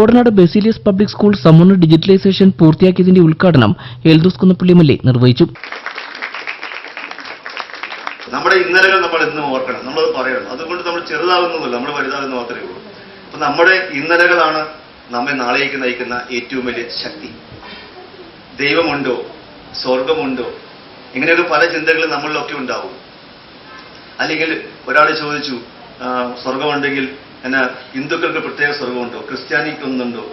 Kodanad Baselius public school സമ്പൂർണ digitalisation പൂർത്തിയാക്കിയതിന്റെ ഉദ്ഘാടനം Eldhose Kunnappilly M L A നിർവഹിച്ചു. നമ്മുടെ ഇന്നലകൾ നമ്മൾ എന്നും ഓർക്കണം. നമ്മളത് പറയണം. അതുകൊണ്ട് നമ്മൾ ചെറുതാകുന്നതല്ല നമ്മൾ വലുതാകുന്ന മാത്രമേ ഉള്ളൂ. അപ്പൊ നമ്മുടെ ഇന്നലകളാണ് നമ്മെ നാളേക്ക് നയിക്കുന്ന ഏറ്റവും വലിയ ശക്തി. ദൈവമുണ്ടോ? സ്വർഗമുണ്ടോ ഇങ്ങനെയൊക്കെ പല ചിന്തകളും നമ്മളിലൊക്കെ ഉണ്ടാവും. അല്ലെങ്കിൽ ഒരാൾ ചോദിച്ചു സ്വർഗമുണ്ടെങ്കിൽ എന്നാ ഹിന്ദുക്കൾക്ക് പ്രത്യേക സ്വർഗമുണ്ടോ ക്രിസ്ത്യാനിക്ക് ഒന്നുണ്ടോ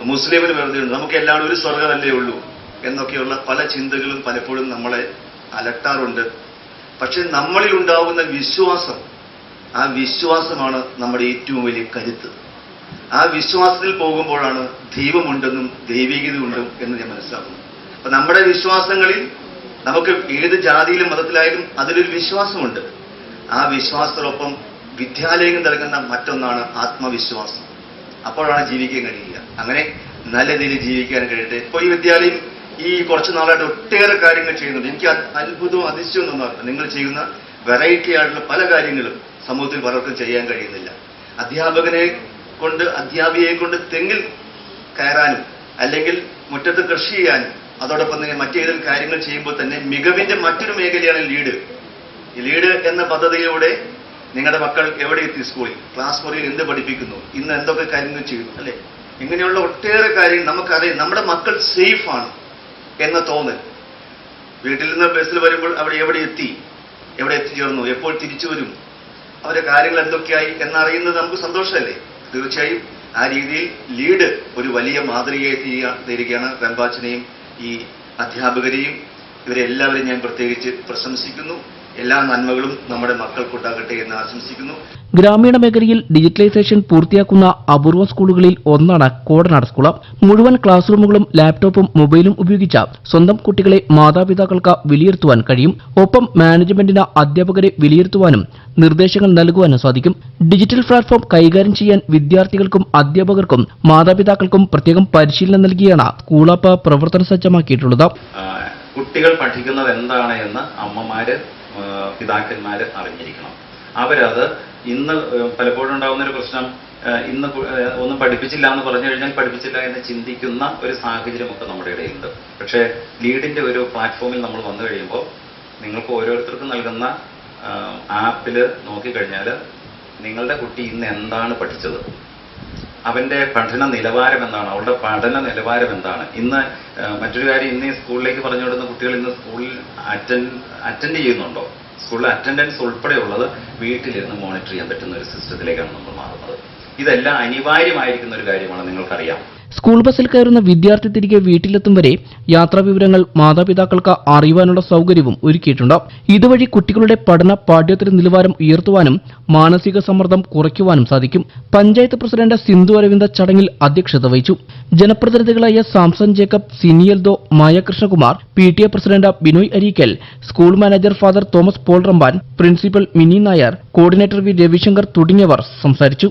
മുസ്ലിമിന് വെറുതെ ഉണ്ട്. നമുക്ക് എല്ലാവരും ഒരു സ്വർഗമല്ലേ ഉള്ളൂ എന്നൊക്കെയുള്ള പല ചിന്തകളും പലപ്പോഴും നമ്മളെ അലട്ടാറുണ്ട്. പക്ഷെ നമ്മളിൽ ഉണ്ടാകുന്ന വിശ്വാസം ആ വിശ്വാസമാണ് നമ്മുടെ ഏറ്റവും വലിയ കരുത്ത്. ആ വിശ്വാസത്തിൽ പോകുമ്പോഴാണ് ദൈവമുണ്ടെന്നും ദൈവികതയുണ്ടും എന്ന് ഞാൻ മനസ്സിലാക്കുന്നു അപ്പൊ നമ്മുടെ വിശ്വാസങ്ങളിൽ നമുക്ക് ഏത് ജാതിയിലും മതത്തിലായാലും അതിലൊരു വിശ്വാസമുണ്ട്. ആ വിശ്വാസത്തോടൊപ്പം വിദ്യാലയം നൽകുന്ന മറ്റൊന്നാണ് ആത്മവിശ്വാസം. അപ്പോഴാണ് ജീവിക്കാൻ കഴിയുക. അങ്ങനെ നല്ല രീതിയിൽ ജീവിക്കാൻ കഴിയട്ടെ. ഇപ്പോൾ ഈ വിദ്യാലയം ഈ കുറച്ച് നാളായിട്ട് ഒട്ടേറെ കാര്യങ്ങൾ ചെയ്യുന്നുണ്ട്. എനിക്ക് അത് അത്ഭുതവും അതിശയവും തോന്നാറുണ്ട് നിങ്ങൾ ചെയ്യുന്ന വെറൈറ്റി ആയിട്ടുള്ള പല കാര്യങ്ങളും സമൂഹത്തിൽ പലർക്കും ചെയ്യാൻ കഴിയുന്നില്ല. അധ്യാപകനെ കൊണ്ട് അധ്യാപികയെ കൊണ്ട് തെങ്ങിൽ കയറാനും അല്ലെങ്കിൽ മുറ്റത്ത് കൃഷി ചെയ്യാനും അതോടൊപ്പം തന്നെ മറ്റേതെങ്കിലും കാര്യങ്ങൾ ചെയ്യുമ്പോൾ തന്നെ മികവിന്റെ മറ്റൊരു മേഖലയാണ് ലീഡ്. ലീഡ് എന്ന പദ്ധതിയിലൂടെ നിങ്ങളുടെ മക്കൾ എവിടെ എത്തി സ്കൂളിൽ? ക്ലാസ് മുറിയിൽ എന്ത് പഠിപ്പിക്കുന്നു? ഇന്ന് എന്തൊക്കെ കാര്യങ്ങൾ ചെയ്യുന്നു അല്ലെ? ഇങ്ങനെയുള്ള ഒട്ടേറെ കാര്യങ്ങൾ നമുക്കറിയാം. നമ്മുടെ മക്കൾ സേഫ് ആണ് എന്ന തോന്നൽ. വീട്ടിൽ നിന്ന് ബസ്സിൽ വരുമ്പോൾ അവിടെ എവിടെ എത്തി? എവിടെ എത്തിച്ചേർന്നു? എപ്പോൾ തിരിച്ചു വരും? അവരുടെ കാര്യങ്ങൾ എന്തൊക്കെയായി എന്നറിയുന്നത് നമുക്ക് സന്തോഷമല്ലേ? തീർച്ചയായും ആ രീതിയിൽ ലീഡ് ഒരു വലിയ മാതൃകയായി തീരുക- തീരുകയാണ് റംബാച്ചിനെയും ഈ അധ്യാപകരെയും. ഇവരെല്ലാവരെയും ഞാൻ പ്രത്യേകിച്ച് പ്രശംസിക്കുന്നു. എല്ലാ നന്മകളും നമ്മുടെ മക്കൾക്കുണ്ടാകട്ടെ എന്ന് ആശംസിക്കുന്നു. ഗ്രാമീണ മേഖലയിൽ ഡിജിറ്റലൈസേഷൻ പൂർത്തിയാക്കുന്ന അപൂർവ സ്കൂളുകളിൽ ഒന്നാണ് കോടനാട് സ്കൂൾ. മുഴുവൻ ക്ലാസ് റൂമുകളും ലാപ്ടോപ്പും മൊബൈലും ഉപയോഗിച്ച സ്വന്തം കുട്ടികളെ മാതാപിതാക്കൾക്ക് വിലയിരുത്തുവാൻ കഴിയും. ഒപ്പം മാനേജ്മെന്റിന് അധ്യാപകരെ വിലയിരുത്തുവാനും നിർദ്ദേശങ്ങൾ നൽകുവാനും സാധിക്കും. ഡിജിറ്റൽ പ്ലാറ്റ്ഫോം കൈകാര്യം ചെയ്യാൻ വിദ്യാർത്ഥികൾക്കും അധ്യാപകർക്കും മാതാപിതാക്കൾക്കും പ്രത്യേകം പരിശീലനം നൽകിയാണ് സ്കൂൾ ആപ്പ് പ്രവർത്തന സജ്ജമാക്കിയിട്ടുള്ളത്. കുട്ടികൾ പഠിക്കുന്നത് എന്താണ് എന്ന് അമ്മമാര് ആ, പിതാക്കന്മാര് അറിഞ്ഞിരിക്കണം. അവരത് ഇന്ന് പലപ്പോഴും ഉണ്ടാകുന്ന ഒരു പ്രശ്നം ഇന്ന് ഒന്നും പഠിപ്പിച്ചില്ല എന്ന് പറഞ്ഞു കഴിഞ്ഞാൽ പഠിപ്പിച്ചില്ല എന്ന് ചിന്തിക്കുന്ന ഒരു സാഹചര്യമൊക്കെ നമ്മുടെ ഇടയിലുണ്ട്. പക്ഷേ ലീഡിന്റെ ഒരു പ്ലാറ്റ്ഫോമിൽ നമ്മൾ വന്നു കഴിയുമ്പോൾ നിങ്ങൾക്ക് ഓരോരുത്തർക്കും നൽകുന്ന ആപ്പിൽ നോക്കിക്കഴിഞ്ഞാൽ നിങ്ങളുടെ കുട്ടി ഇന്ന് എന്താണ് പഠിച്ചത്? അവന്റെ പഠന നിലവാരം എന്താണ് അവളുടെ പഠന നിലവാരം എന്താണ് ഇന്ന് മറ്റൊരു കാര്യം ഇന്ന് ഈ സ്കൂളിലേക്ക് പറഞ്ഞു കൊടുക്കുന്ന കുട്ടികൾ ഇന്ന് സ്കൂളിൽ അറ്റൻഡ് അറ്റൻഡ് ചെയ്യുന്നുണ്ടോ? സ്കൂളിൽ അറ്റൻഡൻസ് ഉൾപ്പെടെയുള്ളത് വീട്ടിലിരുന്ന് മോണിറ്റർ ചെയ്യാൻ പറ്റുന്ന ഒരു സിസ്റ്റത്തിലേക്കാണ് നമ്മൾ മാറുന്നത്. ഇതെല്ലാം അനിവാര്യമായിരിക്കുന്ന ഒരു കാര്യമാണ് നിങ്ങൾക്കറിയാം. സ്കൂൾ ബസ്സിൽ കയറുന്ന വിദ്യാർത്ഥി തിരികെ വീട്ടിലെത്തും വരെ യാത്രാ വിവരങ്ങൾ മാതാപിതാക്കൾക്ക് അറിയുവാനുള്ള സൗകര്യവും ഒരുക്കിയിട്ടുണ്ട്. ഇതുവഴി കുട്ടികളുടെ പഠന പാഠ്യേതര നിലവാരം ഉയർത്തുവാനും മാനസിക സമ്മർദ്ദം കുറയ്ക്കുവാനും സാധിക്കും. പഞ്ചായത്ത് പ്രസിഡന്റ് സിന്ധു അരവിന്ദ ചടങ്ങിൽ അധ്യക്ഷത വഹിച്ചു. ജനപ്രതിനിധികളായ Samson Jacob Sini Eldho Maya Krishnakumar P T A president Binoy Areekal school manager father Thomas Paul Ramban principal Mini Nair coordinator V Ravishankar തുടങ്ങിയവർ സംസാരിച്ചു.